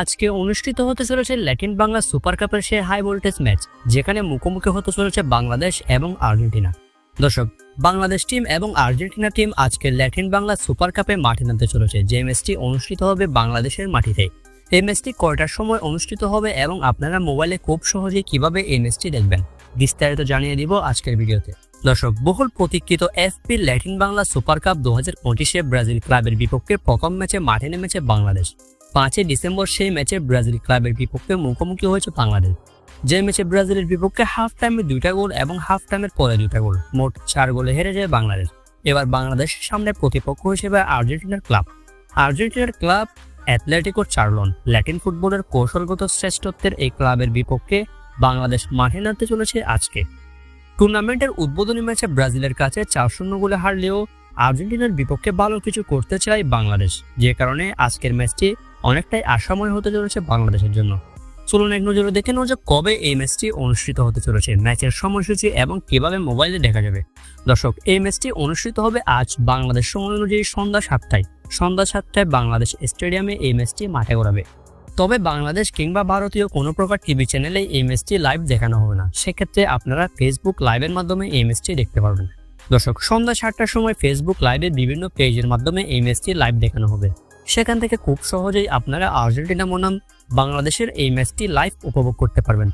আজকে অনুষ্ঠিত হতে চলেছে ল্যাটিন বাংলা সুপার কাপের সে হাই ভোল্টেজ ম্যাচ যেখানে মুখোমুখি হতে চলেছে বাংলাদেশ এবং আর্জেন্টিনা। দর্শক, বাংলাদেশ টিম এবং আর্জেন্টিনা টিম আজকে ল্যাটিন বাংলা সুপার কাপে মাঠে নামতে চলেছে। যে ম্যাচটি অনুষ্ঠিত হবে বাংলাদেশের মাটিতে এই ম্যাচটি কয়টার সময় অনুষ্ঠিত হবে এবং আপনারা মোবাইলে খুব সহজেই কীভাবে এই ম্যাচটি দেখবেন? বিস্তারিত জানিয়ে দিব আজকের ভিডিওতে। দর্শক, বহুল প্রতীক্ষিত FP Latin Bangla super cup দু হাজার পঁচিশে ব্রাজিল ক্লাবের বিপক্ষে প্রথম ম্যাচে মাঠে নেমেছে বাংলাদেশ। পাঁচই ডিসেম্বর সেই ম্যাচে ব্রাজিল ক্লাবের বিপক্ষে মুখোমুখি হয়েছে বাংলাদেশ। যে ম্যাচে ব্রাজিলের বিপক্ষে হাফ টাইমে দুইটা গোল এবং হাফ টাইমের পরে দুইটা গোল, মোট চার গোলে হেরে যায় বাংলাদেশ। এবার বাংলাদেশের সামনে প্রতিপক্ষ হিসেবে আর্জেন্টিনার ক্লাব। আর্জেন্টিনার ক্লাব অ্যাথলেটিকো চার্লন ল্যাটিন ফুটবলের কৌশলগত শ্রেষ্ঠত্বের এই ক্লাবের বিপক্ষে বাংলাদেশ মাঠে নামতে চলেছে আজকে। টুর্নামেন্টের উদ্বোধনী ম্যাচে ব্রাজিলের কাছে চার শূন্য গোলে হারলেও আর্জেন্টিনার বিপক্ষে ভালো কিছু করতে চায় বাংলাদেশ। যে কারণে আজকের ম্যাচটি অনেকটাই আশাময় হতে চলেছে বাংলাদেশের জন্য। চলুন এক নজরে দেখে নেওয়া যাক কবে এই ম্যাচটি অনুষ্ঠিত হতে চলেছে। ম্যাচের সময়সূচি এবং কীভাবে মোবাইলে দেখা যাবে। দর্শক, এই ম্যাচটি অনুষ্ঠিত হবে আজ বাংলাদেশ সময় অনুযায়ী সন্ধ্যা সাতটায়। সন্ধ্যা সাতটায় বাংলাদেশ স্টেডিয়ামে এই ম্যাচটি মাঠে গড়াবে। তবে বাংলাদেশ কিংবা ভারতীয় কোনো প্রকার টিভি চ্যানেলে এই ম্যাচটি লাইভ দেখানো হবে না। সেক্ষেত্রে আপনারা ফেসবুক লাইভের মাধ্যমে এই ম্যাচটি দেখতে পারবেন। দর্শক, সন্ধ্যা সাতটার সময় ফেসবুক লাইভে বিভিন্ন পেজের মাধ্যমে এই ম্যাচটি লাইভ দেখানো হবে। সেখান থেকে খুব সহজেই আপনারা আর্জেন্টিনা বনাম বাংলাদেশের এই ম্যাচটি লাইভ উপভোগ করতে পারবেন।